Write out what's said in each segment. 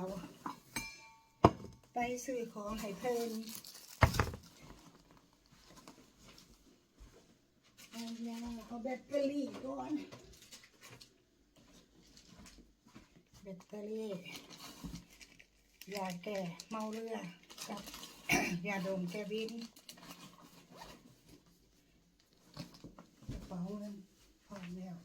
าไปซื้อของให้เพิ่นเอายาเอาแบตเตอรี่ก่อน แบตเตอรี่ยาแก้เมาเรือกับยาดมแก้วินกระเป๋าเงินพร้อมแล้ว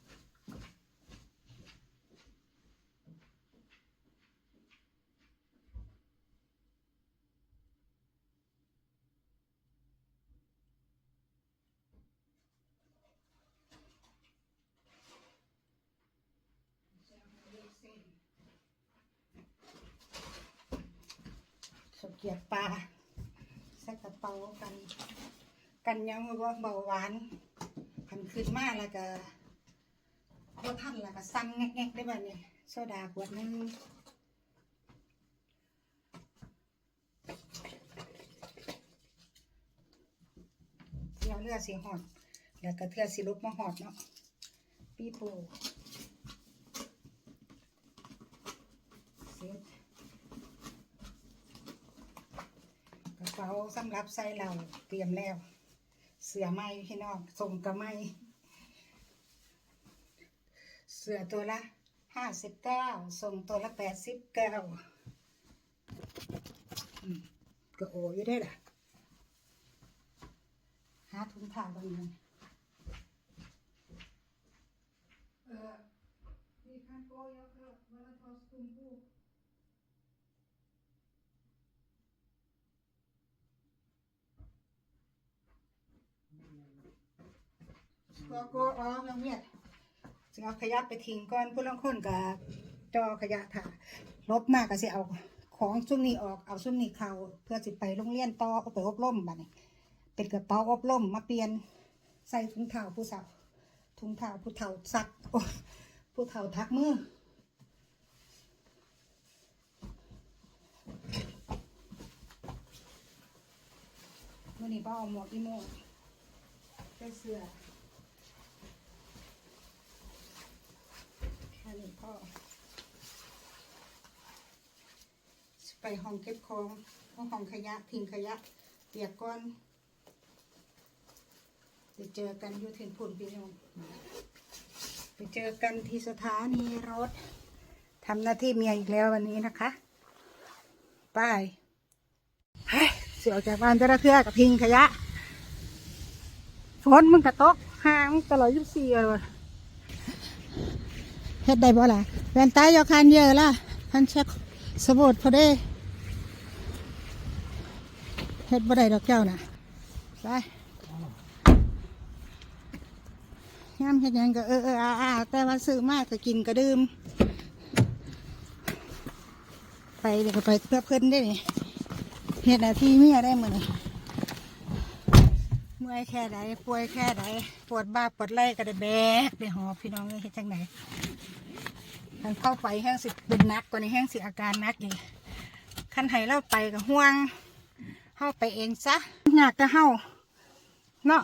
สเกียบปลาใส่กระเป๋ากัน กันยังว่าเบาหวานขันขึ้นมากแล้วก็พอท่านแล้วก็สั่งแงกๆได้บ่เนี่ยโซดาขวดนึงเที่ยวเรือดสีหอด แล้วก็เทือสิลุกมาหอดเนาะปีโป้เสร็จ กระเป๋าสำหรับใส่เราเตรียมแล้ว เสือไหมพี่น้องส่งกระไหมเสือตัวละห้าสิบเก้าส่งตัวละแปดสิบเก้าก็โออยู่ได้ล่ะหาถุงผ้าบางอย่างเออมีข้างโกยกเลิกเวลาทอสตุ้มผู้ ก็ก็อ๋อยังเมียดจึงเอาขยะไปทิ้งก่อนผู้ลางคนกับจอขยะถ่าลบมากก็สิเอาของซุ้มนี้ออกเอาซุ้มนี้เข้าเพื่อสิไปโรงเรียนต่อเอาไปอบรมบัดนี้ เป็นกระเป๋าอบรมมาเปลี่ยนใส่ถุงเท้าผู้สาวถุงเท้าผู้เฒ่าซักโอ้ผู้เฒ่าทักมือมื่อนี้ป้าเอาหมวกอีโม่ใส่เสื้อ อันนี้พ่อไปห้องเก็บของห้องขยะทิ้งขยะเปียกก้อนไปเจอกันอยู่ถึงพุ่นพี่น้องไปเจอกันที่สถานีรถทำหน้าที่เมียอีกแล้ววันนี้นะคะไปเฮ้ยเสียออกจากบ้านจะระเทือกับทิ้งขยะฝนมึงกระตกห่างตลอดยี่สิบสี่เลย เฮ็ดได้บ่ล่ะแว่นตายอคันเยอะล่ะพันเช็คสบูดพอได้เฮ็ดบ่ได้ดอกเจ้าน่ะไปยามเฮ็ดยังก็เออเอออาอาแต่ว่าซื้อมากก็กินก็ดื่มไปเดี๋ยวก็ไปเพื่อเพิ่นได้นี่เฮ็ดหน้าที่เมียได้มื้อนี้เมื่อยแค่ไหนป่วยแค่ไหนปวดบ้าปวดไหล่ก็ได้แบกไปหอบพี่น้องเอ้ยเฮ็ดจังไหน มันเข้าไปแห้งสิเป็นนักกว่านี้แห้งสิอาการนักอีกขั้นไห้เราไปกับห่วงเข้าไปเองซะอยากจะเข้าเนาะ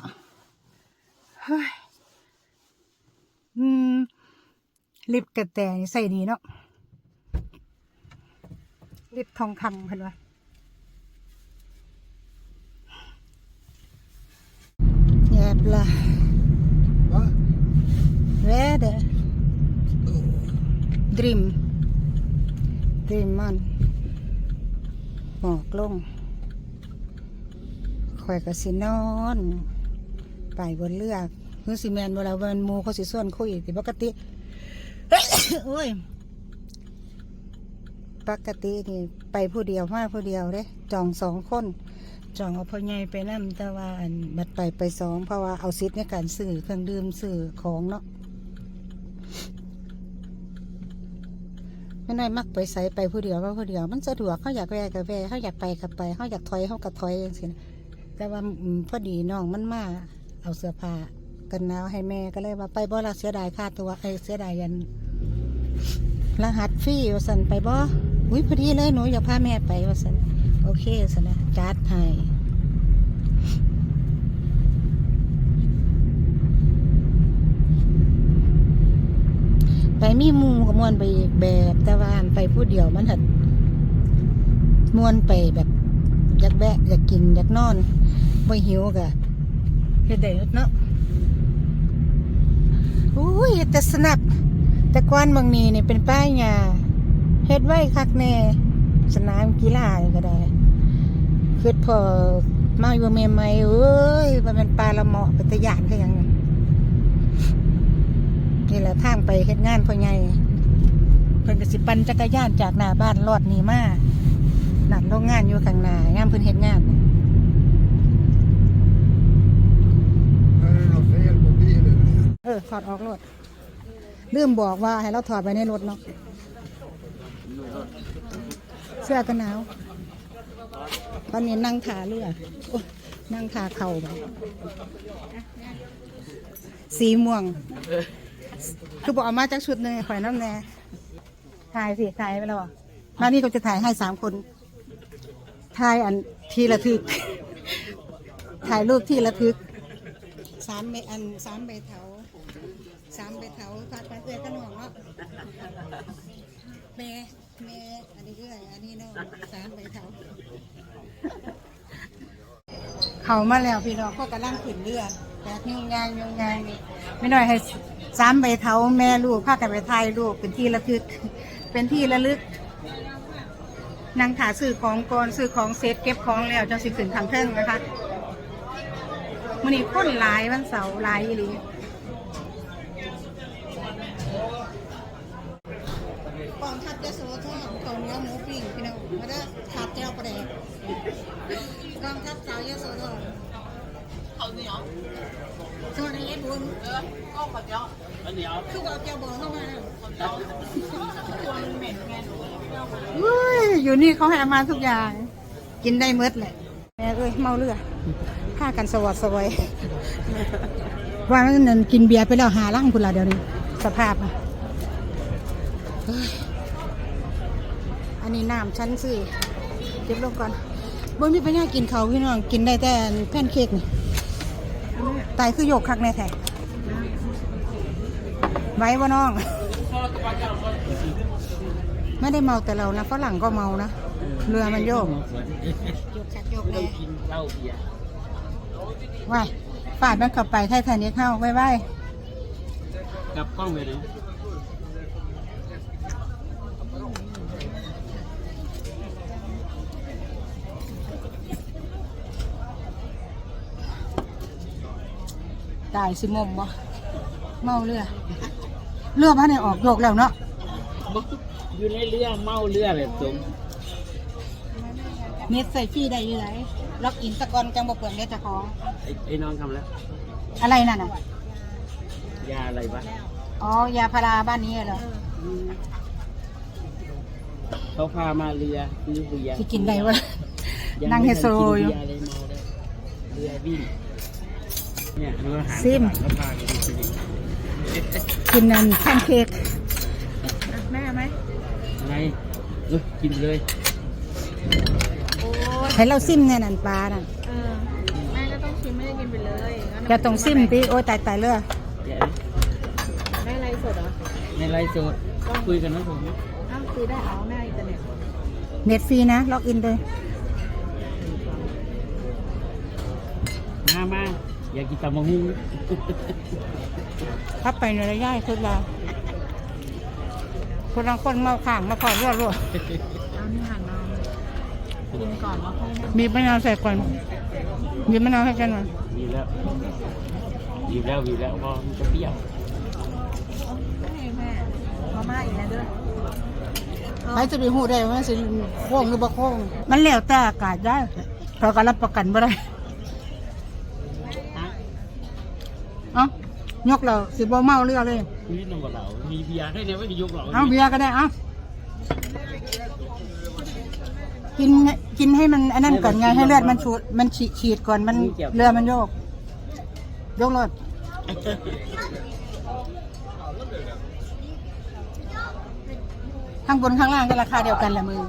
เฮ้ยอืมลิบกระแตนี่ใส่ดีเนาะลิบทองคำเพิ่นว่าแยบละเรด ริมดริมมันหมอกลงคอยกับสินอน ไปบนเรือคือสิแมนเวลาเวนมูเขาสิส่วนคุยที่ปกติโอ้ยปกตินี่ไปผู้เดียวมาผู้เดียวเด้จองสองคนจองเอาพ่อใหญ่ไปนั่แต่ว่าอันบัดไปไปสองเพราะว่าเอาซิทในการซื้อเครื่องดื่มซื้อของเนาะ ไม่น้อยมักไปใส่ไปผู้เดียวว่าผู้เดียว มันสะดวกเขาอยากแวะกับแวะเขาอยากไปกับไปเขาอยากถอยเขากับถอยอย่างสินะแต่ว่าพอดีน้องมันมาเอาเสื้อผ้ากันหนาวให้แม่ก็เลยว่าไปบ่ละเสียดายค่าตัวไอ้เสียดายยันรหัสฟรีว่าสันไปบ่อุ้ยพอดีเลยหนูอยากพาแม่ไปวสันโอเคสันนะจัดให้ ไปมีมูกับมวนไปแบบต่ว่าอันไปผู้เดียวมันหัดมวนไปแบบอยากแบะอยากกินอยากนอนบ่หิวกะเฮ็ดได้เนาะอุ้ยแต่สนับแต่ก่อนบางนี้นี่เป็นป้ายหญ้าเฮ็ดไว้คักแน่ สนามกีฬาก็ได้คือพอมาอยู่ใหม่เอ้ยมันเป็นปลาละเหมาะเป็นตะยานคือหยัง นี่แหละทางไปเฮ็ดงานพ่อใหญ่เพิ่นก็สิปั่นจักรยานจากหน้าบ้านลอดนี่มานั่นโรงงานอยู่ข้างหน้างานเพิ่นเฮ็ดงานเออถอดออกรถลืมบอกว่าให้เราถอดไปในรถเนาะเสื้อกันหนาว ตอนนี้นั่งขาเรือนั่งขาเข่าสีม่วง คือบอกเอามาจากชุดหนึ่งข่อยน้ำแน่ถ่ายสิถ่ายไปแล้วอะมานี่ก็จะถ่ายให้สามคนถ่ายอันทีละทึก ถ่ายรูปที่ระทึกสามใบอันสามใบเถาสามใบเถาฟาดไปเอื้อยขนมเนาะเมเมอันนี้เอื้อยอันนี้เนาะสามใบเถาเขามาแล้วพี่น้องก็กำลังขึ้นเรือแต่ยุ่งยากยุ่งยากนี่ไม่น้อยให้ สามใบเถาแม่ลูกพากันไปถ่ายรูปเป็นที่ระทึก เป็นที่ระลึกนางถาซื้อของก่อนซื้อของเสร็จเก็บของแล้วจะสิขึ้นทางเทิงนะคะมันนี่คนหลายวันเสาร์หลายอีหลีกองทัพจะโซทอดข้าเนียวหมูปิ้งพี่น้องมาได้ขาดแก้วประเดกกองทัพสาวยโสธรข้าเหนียว โซนนี้บุญเออก็ข้าวเหนียวข้าเหนียวคือว่าเอาแก้วบองเข้ามาเฮ้ยอยู่นี่เขาให้มาทุกอย่าง กินได้เมดแหละแม่เอ้ยเมาเรือพากันสวัสดสวยว่านั่นกินเบียร์ไปแล้วหาล่างคุณละเดี๋ยวนี้ สภาพอะอันนี้น้ำชั้นสี่เก็บลงก่อนบนมีปัญญากินเขาพี่น้อง กินได้แต่แพนเค้กนี่ ตายคือโยกคักในแท้ไว้ว่าน้อง ไม่ได้เมาแต่เรานะฝรั่งก็เมานะ เรือมันโยก โยกคักโยกแน่กินเหล้าเบียร์ว่ายฝาดมันเข้าไปไทยทานี้เข้าไว้ไว้กลับกล้องไปเลย ตายสิมมบ่เมาเรือเรือพันในออกโยกแล้วเนาะอยู่ในเรือเมาเรือแบบสมเน็ตใส่ฟรีได้อยังไงล็อกอินตะกอนจังบ่เปลืองเน็ตเจ้าของ ไอ้ไอ้น้องทำแล้ว อะไรนั่นน่ะ ยาอะไรวะอ๋อยาพาราบ้านนี้เหรอเขาพามาเรือซื้อเบียร์ที่กินได้วะยังนั่งไม่ให้โซทันอยู่ กินเบียร์อะไรเมาเลยเรือวิ่ง เนี่ยเรือหางซิมเขาพากันไปกินกินนั่นแพนเค้กแม่ไหมอะไรเออกินเลยให้เราซิมแน่นั่นปลาน่ะเออแม่ก็ต้องชิมไม่ได้กินไปเลยงั้นจะต้องซิมติโอ้ยตายตายเรือแกะแม่ไรสดเหรอในไลฟ์สดคุยกันนะผม อ้าวซื้อได้เอาแม่อินเทอร์เน็ตเน็ตฟรีนะล็อกอินเลยมามา อยากกินตำมะฮุ่งถ้าไปในระยะคือเราคนละคนเมาข้างมาขอเรือรัวเอานี่หันมากินก่อนแล้วค่อยนั่งมีมะนาวใส่ก่อนมีมะนาวให้กันหน่อยมีแล้วมีแล้วมีแล้วเพอมันจะเปรี้ยวให้แม่มาม่าอีกแล้วเด้อใครจะไปหูได้ว่าสิโค้งหรือบ่โค้งมันแล้วแต่อากาศได้เพราะก็รับประกันบ่ได้เอ้า ยกเราสิบ่เมาเรือเลยมีนมกับเรามีเบียร์ให้เนี่ยไม่มียกหรอกเอาเบียร์ก็ได้เอากินกินให้มันอันนั้นก่อนไงให้เลือดมันชูดมันฉีดฉีดก่อนมันเรือมันโยกยกรถข้างบนข้างล่างก็ราคาเดียวกันแหละมือ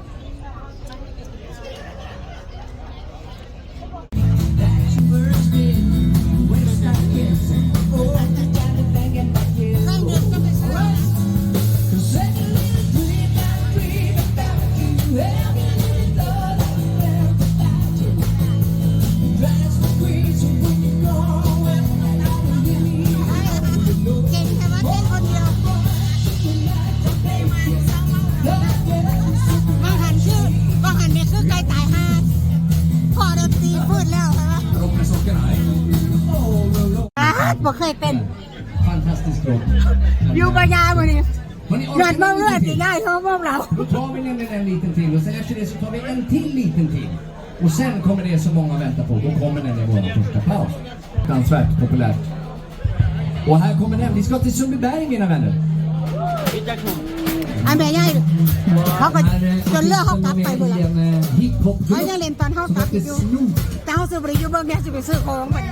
บ่เคยเต้น Fantastisk låt. อยู่ปัญญาบ่นี่ Hörni, เกิด orkar มา ni เมื่อ en สิ till? ง่ายเขาพวกเรา Då tar vi nämligen en liten till och sen efter det så tar vi en till liten till. Och sen kommer det som många väntar på. Då kommer den i vår första paus. Fruktansvärt populärt. Och här kommer den. Vi ska till Sundbyberg mina vänner. อันแม่ใหญ่เขาก็จนเลือกเขากลับไปหมดแล้ว en eh, hiphop เขายังเล่นตอนเขากลับ som อยู่ heter Snoop. แต่เขาซื้อบริยูเบิ้งเนี่ยสิไปซื้อของมัน